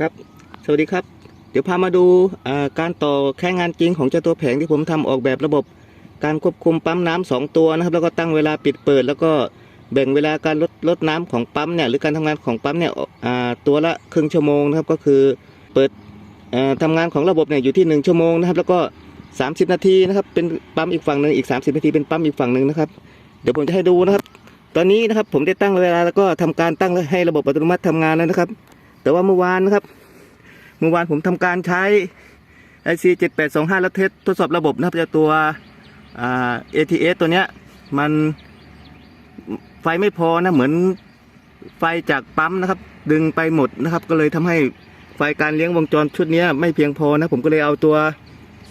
ครับ สวัสดีครับ เดี๋ยวพามาดูการต่อแค่งานจริงของเจ้าตัวแผงที่ผมทำออกแบบระบบ การควบคุมปั๊มน้ำสองตัวนะครับ แล้วก็ตั้งเวลาปิดเปิด แล้วก็แบ่งเวลาการลดลดน้ำของปั๊มเนี่ยหรือการทำงานของปั๊มเนี่ยตัวละครึ่งชั่วโมงนะครับก็คือเปิดเอ่อทำงานของระบบเนี่ยอยู่ที่ 1 ชั่วโมงนะครับ แล้วก็ 30 นาทีนะครับเป็นปั๊มอีกฝั่งหนึ่งอีก 30 นาทีเป็นปั๊มอีกฝั่งหนึ่งนะครับ เดี๋ยวผมจะให้ดูนะครับ ตอนนี้นะครับผมได้ตั้งเวลาแล้วก็ทำการตั้งให้ระบบอัตโนมัติทำงานแล้วนะครับ แต่ว่าเมื่อวานนะครับ เมื่อวานผมทำการใช้ IC 7825แล้วเทสทดสอบระบบนะครับจากตัวเอ่า ATS ตัวเนี้ยมันไฟไม่พอนะเหมือนไฟจากปั๊มนะครับ ดึงไปหมดนะครับ ก็เลยทำให้ไฟการเลี้ยงวงจรชุดเนี้ยไม่เพียงพอนะ ผมก็เลยเอาตัว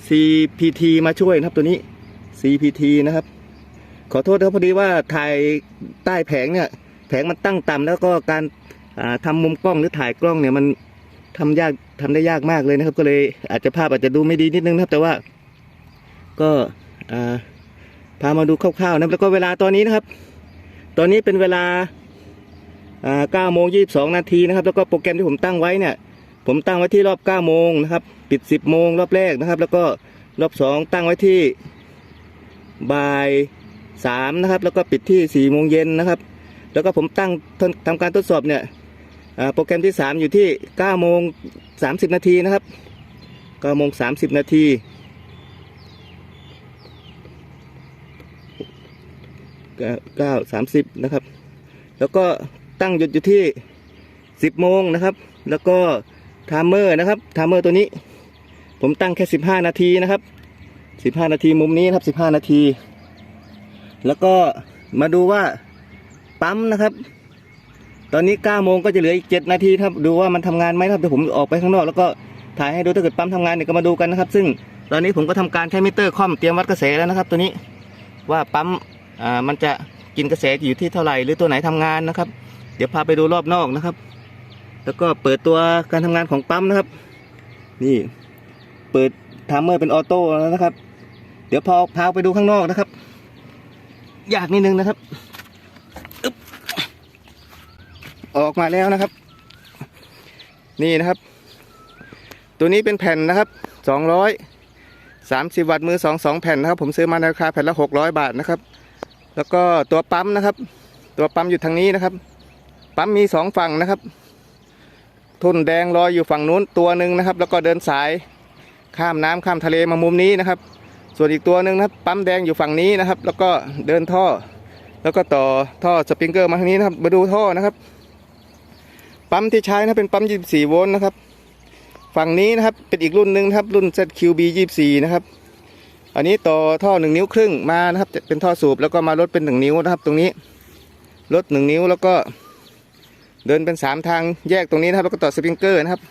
CPT มาช่วยนะครับตัวนี้ CPT นะครับ ขอโทษนะครับพอดีว่าถ่ายใต้แผงเนี่ย แผงมันตั้งต่ำแล้วก็การ อ่าทำมุมกล้องหรือถ่ายกล้องเนี่ยมันทำยากทำได้ยากมากเลยนะครับ ก็เลยอาจจะภาพอาจจะดูไม่ดีนิดนึงนะครับ แต่ว่า ก็พามาดูคร่าวๆนะแล้วก็เวลาตอนนี้นะครับ ตอนนี้เป็นเวลาอ่า9โมง22นาทีนะครับ แล้วก็โปรแกรมที่ผมตั้งไว้เนี่ย ผมตั้งไว้ที่รอบ9โมงนะครับ ปิด10โมงรอบแรกนะครับ แล้วก็รอบ2ตั้งไว้ที่บ่าย3นะครับ แล้วก็ปิดที่4โมงเย็นนะครับ แล้วก็ผมตั้งทำการทดสอบเนี่ย โปรแกรมที่ 3 อยู่ที่9โมง30 นาทีนะครับ9โมง30 นาที9 9 30นะครับ แล้วก็ตั้งหยุดอยู่ที่ 10 โมงนะครับ แล้วก็ไทม์เมอร์นะครับไทม์เมอร์ตัวนี้ ผมตั้งแค่ 15 นาทีนะครับ 15 นาทีมุมนี้นะครับ 15 นาที แล้วก็มาดูว่าปั๊มนะครับ ตอนนี้9โมงก็จะเหลืออีก 7 นาทีครับดูว่ามันทำงานไหมครับเดี๋ยวผมออกไปข้างนอกแล้วก็ถ่ายให้ดูถ้าเกิดปั๊มทำงานเนี่ยวก็มาดูกันนะครับ ซึ่งตอนนี้ผมก็ทำการใช้มิเตอร์คอมเตรียมวัดกระแสแล้วนะครับ ตัวนี้ว่าปั๊มอ่ามันจะกินกระแสอยู่ที่เท่าไหร่หรือตัวไหนทำงานนะครับ เดี๋ยวพาไปดูรอบนอกนะครับ แล้วก็เปิดตัวการทำงานของปั๊มนะครับ นี่เปิดไทม์เมอร์เป็นออโต้แล้วนะครับ เดี๋ยวพอพาไปดูข้างนอกนะครับ ยากนิดนึงนะครับ ออกมาแล้วนะครับ นี่นะครับ ตัวนี้เป็นแผ่นนะครับสองร้อยสามสิบวัตต์มือสองสองแผ่นนะครับ ผมซื้อมาในราคาแผ่นละหกร้อยบาทนะครับ แล้วก็ตัวปั๊มนะครับ ตัวปั๊มอยู่ทางนี้นะครับ ปั๊มมีสองฝั่งนะครับ ทุ่นแดงลอยอยู่ฝั่งนู้นตัวหนึ่งนะครับ แล้วก็เดินสายข้ามน้ำข้ามทะเลมามุมนี้นะครับ ส่วนอีกตัวหนึ่งนะครับ ปั๊มแดงอยู่ฝั่งนี้นะครับ แล้วก็เดินท่อ แล้วก็ต่อท่อสปริงเกอร์มาทางนี้นะครับ มาดูท่อนะครับ ปั๊มที่ใช้นะเป็นปั๊ม 24 โวลต์นะครับ ฝั่งนี้นะครับเป็นอีกรุ่นหนึ่งครับ รุ่น ZQB 24 นะครับ อันนี้ต่อท่อ 1 นิ้วครึ่งมานะครับเป็นท่อสูบแล้วก็มาลดเป็น 1 นิ้วนะครับ ตรงนี้ลด 1 นิ้วแล้วก็เดินเป็น 3 ทางแยกตรงนี้นะครับ แล้วก็ต่อสปริงเกอร์นะครับ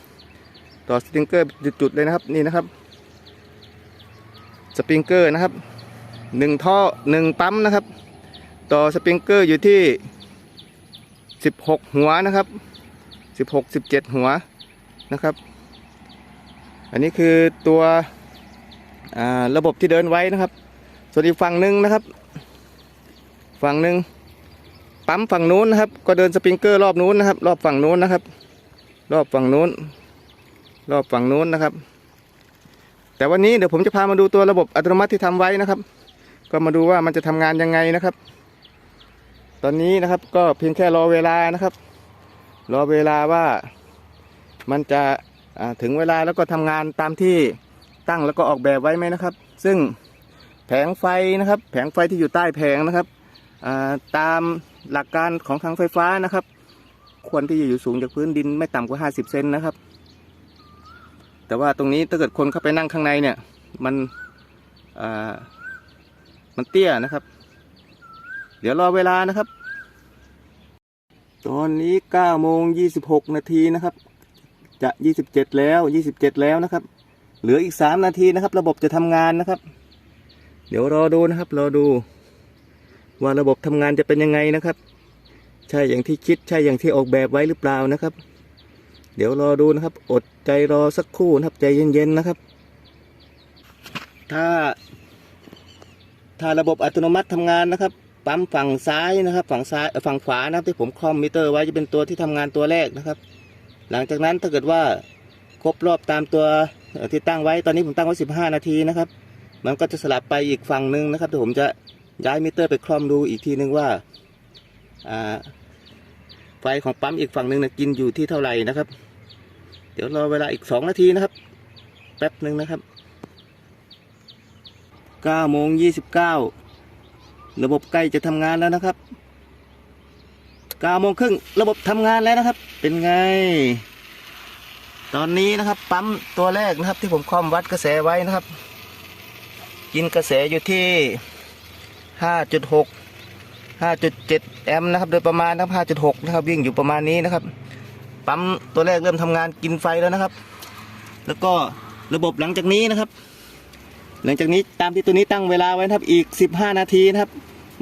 ต่อสปริงเกอร์จุดๆเลยนะครับนี่นะครับสปริงเกอร์นะครับหนึ่งท่อหนึ่งปั๊มนะครับ ต่อสปริงเกอร์อยู่ที่สิบหกหัวนะครับ สิบหกสิบเจ็ดหัวนะครับ อันนี้คือตัวระบบที่เดินไว้นะครับ ส่วนอีกฝั่งหนึ่งนะครับ ฝั่งหนึ่งปั๊มฝั่งนู้นนะครับ ก็เดินสปริงเกอร์รอบนู้นนะครับ รอบฝั่งนู้นนะครับ รอบฝั่งนู้น รอบฝั่งนู้นนะครับ แต่วันนี้เดี๋ยวผมจะพามาดูตัวระบบอัตโนมัติที่ทำไว้นะครับ ก็มาดูว่ามันจะทำงานยังไงนะครับ ตอนนี้นะครับก็เพียงแค่รอเวลานะครับ รอเวลาว่ามันจะถึงเวลาแล้วก็ทำงานตามที่ตั้งแล้วก็ออกแบบไว้ไหมนะครับ ซึ่งแผงไฟนะครับ แผงไฟที่อยู่ใต้แผงนะครับตามหลักการของทางไฟฟ้านะครับ ควรที่จะอยู่สูงจากพื้นดินไม่ต่ำกว่า 50 เซนนะครับ แต่ว่าตรงนี้ถ้าเกิดคนเข้าไปนั่งข้างในเนี่ยมันมันเตี้ยนะครับ เดี๋ยวรอเวลานะครับ ตอนนี้9โมง26นาทีนะครับ จะ27แล้ว27แล้วนะครับ เหลืออีก3นาทีนะครับ ระบบจะทำงานนะครับ เดี๋ยวรอดูนะครับ รอดู ว่าระบบทำงานจะเป็นยังไงนะครับ ใช่อย่างที่คิดใช่อย่างที่ออกแบบไว้หรือเปล่านะครับ เดี๋ยวรอดูนะครับ อดใจรอสักครู่นะครับใจเย็นๆนะครับ ถ้า ถ้าระบบอัตโนมัติทำงานนะครับ ปั๊มฝั่งซ้ายนะครับ ฝั่งซ้ายฝั่งขวานะครับที่ผมคอมมิเตอร์ไว้จะเป็นตัวที่ทำงานตัวแรกนะครับ หลังจากนั้นถ้าเกิดว่าครบรอบตามตัวที่ตั้งไว้ตอนนี้ผมตั้งไว้ 15 นาทีนะครับ มันก็จะสลับไปอีกฝั่งหนึ่งนะครับเดี๋ยวผมจะย้ายมิเตอร์ไปคล่อมดูอีกทีนึงว่าอ่าไฟของปั๊มอีกฝั่งหนึ่งนะกินอยู่ที่เท่าไหร่นะครับ เดี๋ยวรอเวลาอีก 2 นาทีนะครับ แป๊บหนึ่งนะครับ9โมง29 ระบบใกล้จะทำงานแล้วนะครับ9โมงครึ่งระบบทำงานแล้วนะครับ เป็นไง ตอนนี้นะครับ ปั๊มตัวแรกนะครับ ที่ผมคอมวัดกระแสไว้นะครับ กินกระแสอยู่ที่ 5.6 5.7 แอมป์นะครับ โดยประมาณนะครับ 5.6 นะครับ วิ่งอยู่ประมาณนี้นะครับ ปั๊มตัวแรกเริ่มทำงานกินไฟแล้วนะครับ แล้วก็ระบบหลังจากนี้นะครับ หลังจากนี้ตามที่ตัวนี้ตั้งเวลาไว้นะครับอีก 15 นาทีนะครับ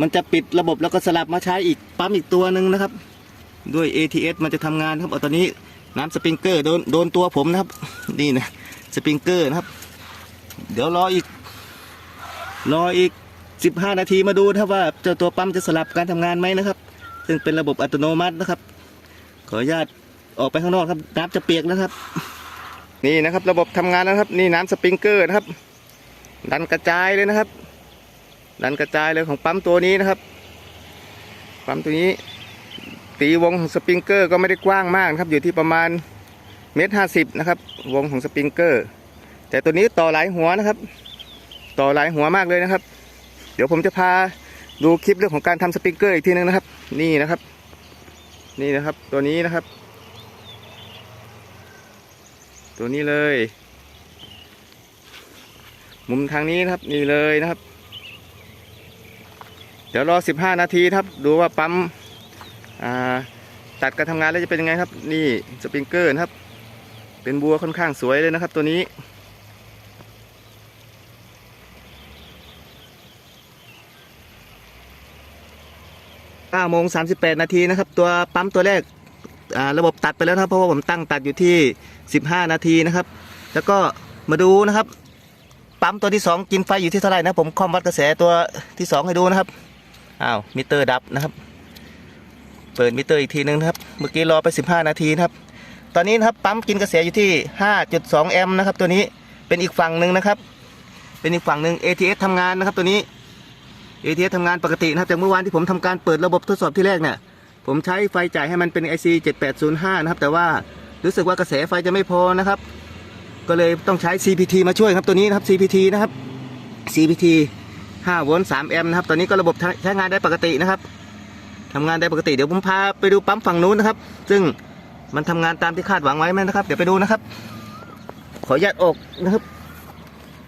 มันจะปิดระบบแล้วก็สลับมาใช้อีกปั๊มอีกตัวหนึ่งนะครับ ด้วย ATS มันจะทำงานครับอตอนนี้น้ำสปริงเกอร์โดนโดนตัวผมนะครับนี่นะสปริงเกอร์นะครับ เดี๋ยวรออีก รออีก 15 นาทีมาดูนะครับว่าเจ้าตัวปั๊มจะสลับการทำงานไหมนะครับ ซึ่งเป็นระบบอัตโนมัตินะครับ ขออนุญาตออกไปข้างนอกครับน้ำจะเปียกนะครับ นี่นะครับ ระบบทำงานนะครับ นี่น้ำสปริงเกอร์นะครับ ดันกระจายเลยนะครับ ดันกระจายเลยของปั๊มตัวนี้นะครับ ปั๊มตัวนี้ ตีวงของสปริงเกอร์ก็ไม่ได้กว้างมากครับ อยู่ที่ประมาณเมตรห้าสิบนะครับ วงของสปริงเกอร์ แต่ตัวนี้ต่อหลายหัวนะครับ ต่อหลายหัวมากเลยนะครับ เดี๋ยวผมจะพาดูคลิปเรื่องของการทำสปริงเกอร์อีกทีนึงนะครับ นี่นะครับ นี่นะครับ ตัวนี้นะครับ ตัวนี้เลย มุมทางนี้นะครับนี่เลยนะครับ เดี๋ยวรอ 15 นาทีครับ ดูว่าปั๊มตัดการทำงานแล้วจะเป็นยังไงครับ นี่สปริงเกอร์นะครับ เป็นบัวค่อนข้างสวยเลยนะครับ ตัวนี้9โมง38 นาทีนะครับ ตัวปั๊มตัวแรกระบบตัดไปแล้วครับเพราะว่าผมตั้งตัดอยู่ที่ 15 นาทีนะครับ แล้วก็มาดูนะครับ ปั๊มตัวที่ 2 กินไฟอยู่ที่เท่าไหร่นะผมคอมวัดกระแสตัวที่ 2 ให้ดูนะครับอ้าวมิเตอร์ดับนะครับ เปิดมิเตอร์อีกทีนึงนะครับ เมื่อกี้รอไป 15 นาทีนะครับ ตอนนี้นะครับปั๊มกินกระแสอยู่ที่ 5.2 แอมป์นะครับตัวนี้เป็นอีกฝั่งหนึ่งนะครับ เป็นอีกฝั่งหนึ่ง ATS ทำงานนะครับตัวนี้ ATS ทำงานปกตินะครับจากเมื่อวานที่ผมทำการเปิดระบบทดสอบที่แรกเนี่ยผมใช้ไฟจ่ายให้มันเป็น IC 7805 นะครับ แต่ว่ารู้สึกว่ากระแสไฟจะไม่พอนะครับ ก็เลยต้องใช้ CPT มาช่วยครับตัวนี้นะครับ CPT นะครับ CPT 5โวลต์3แอมป์นะครับ ตอนนี้ก็ระบบใช้งานได้ปกตินะครับทำงานได้ปกติ เดี๋ยวผมพาไปดูปั๊มฝั่งนู้นนะครับ ซึ่งมันทำงานตามที่คาดหวังไว้ไหมนะครับ เดี๋ยวไปดูนะครับ ขออนุญาตออกนะครับ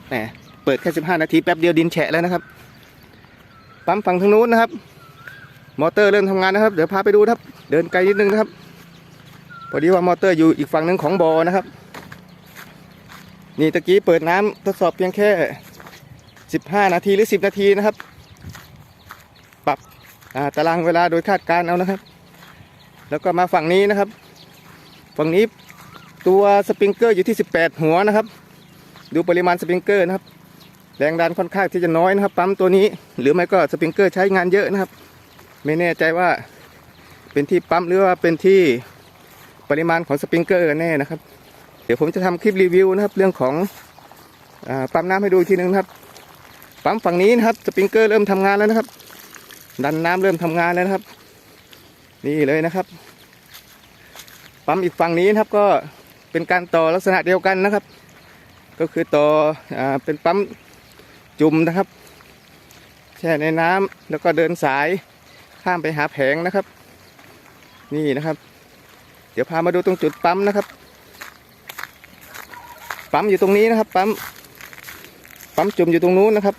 แหม เปิดแค่ 15 นาทีแป๊บเดียวดินแฉะแล้วนะครับ ปั๊มฝั่งทางนู้นนะครับ มอเตอร์เริ่มทำงานนะครับ เดี๋ยวพาไปดูครับ เดินไกลนิดนึงนะครับ พอดีว่ามอเตอร์อยู่อีกฝั่งหนึ่งของบอนะครับ นี่ตะกี้เปิดน้ำทดสอบเพียงแค่ 15 นาทีหรือ 10 นาทีนะครับ ปรับตารางเวลาโดยคาดการณ์เอานะครับ แล้วก็มาฝั่งนี้นะครับ ฝั่งนี้ตัวสปริงเกอร์อยู่ที่ 18 หัวนะครับ ดูปริมาณสปริงเกอร์นะครับ แรงดันค่อนข้างที่จะน้อยนะครับ ปั๊มตัวนี้ หรือไม่ก็สปริงเกอร์ใช้งานเยอะนะครับ ไม่แน่ใจว่าเป็นที่ปั๊มหรือว่าเป็นที่ปริมาณของสปริงเกอร์แน่นะครับ เดี๋ยวผมจะทำคลิปรีวิวนะครับ เรื่องของอปั๊มน้ำให้ดูอีกทีนึงครับปั๊มฝั่งนี้นะครับสปริงเกอร์เริ่มทำงานแล้วนะครับ ดันน้ำเริ่มทำงานแล้วนะครับ นี่เลยนะครับปั๊มอีกฝั่งนี้นะครับก็เป็นการต่อลักษณะเดียวกันนะครับ ก็คือต่ออเป็นปั๊มจุ่มนะครับแช่ในน้ำแล้วก็เดินสายข้ามไปหาแผงนะครับ นี่นะครับ เดี๋ยวพามาดูตรงจุดปั๊มนะครับ ปั๊มอยู่ตรงนี้นะครับ ปั๊มปั๊มจุ่มอยู่ตรงนู้นนะครับ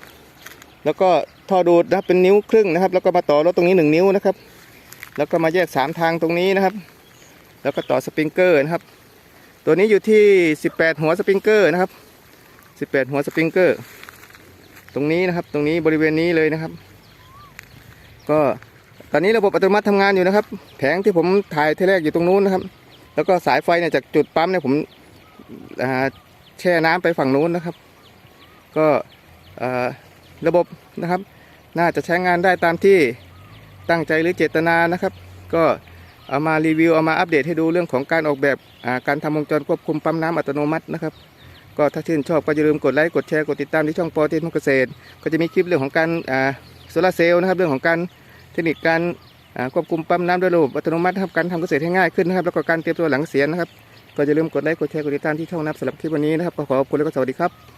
แล้วก็ท่อดูดนะครับเป็นนิ้วครึ่งนะครับ แล้วก็มาต่อรถตรงนี้หนึ่งนิ้วนะครับ แล้วก็มาแยกสามทางตรงนี้นะครับ แล้วก็ต่อสปริงเกอร์นะครับ ตัวนี้อยู่ที่ 18 หัวสปริงเกอร์นะครับ 18 หัวสปริงเกอร์ ตรงนี้นะครับ ตรงนี้บริเวณนี้เลยนะครับ ก็ตอนนี้ระบบอัตโนมัติทำงานอยู่นะครับ แผงที่ผมถ่ายที่แรกอยู่ตรงนู้นนะครับ แล้วก็สายไฟเนี่ยจากจุดปั๊มเนี่ยผมอ่า แช่น้ำไปฝั่งนู้นนะครับ ก็ระบบนะครับ น่าจะใช้งานได้ตามที่ตั้งใจหรือเจตนานะครับ ก็เอามารีวิวเอามาอัปเดตให้ดูเรื่องของการออกแบบการทำวงจรควบคุมปั๊มน้ำอัตโนมัตินะครับ ก็ถ้าชื่นชอบก็อย่าลืมกดไลค์กดแชร์กดติดตามที่ช่องปอเทนเกษตร ก็จะมีคลิปเรื่องของการโซลาเซลล์นะครับเรื่องของการเทคนิคการควบคุมปั๊มน้ำด้วยระบบอัตโนมัตินะครับการทำเกษตรให้ง่ายขึ้นนะครับ แล้วก็การเตรียมตัวหลังเสียนะครับ ก็อย่าลืมกดไลค์กดแชร์กดติดตามที่ช่องนับสำหรับคลิปวันนี้นะครับก็ขอขอบคุณและก็สวัสดีครับ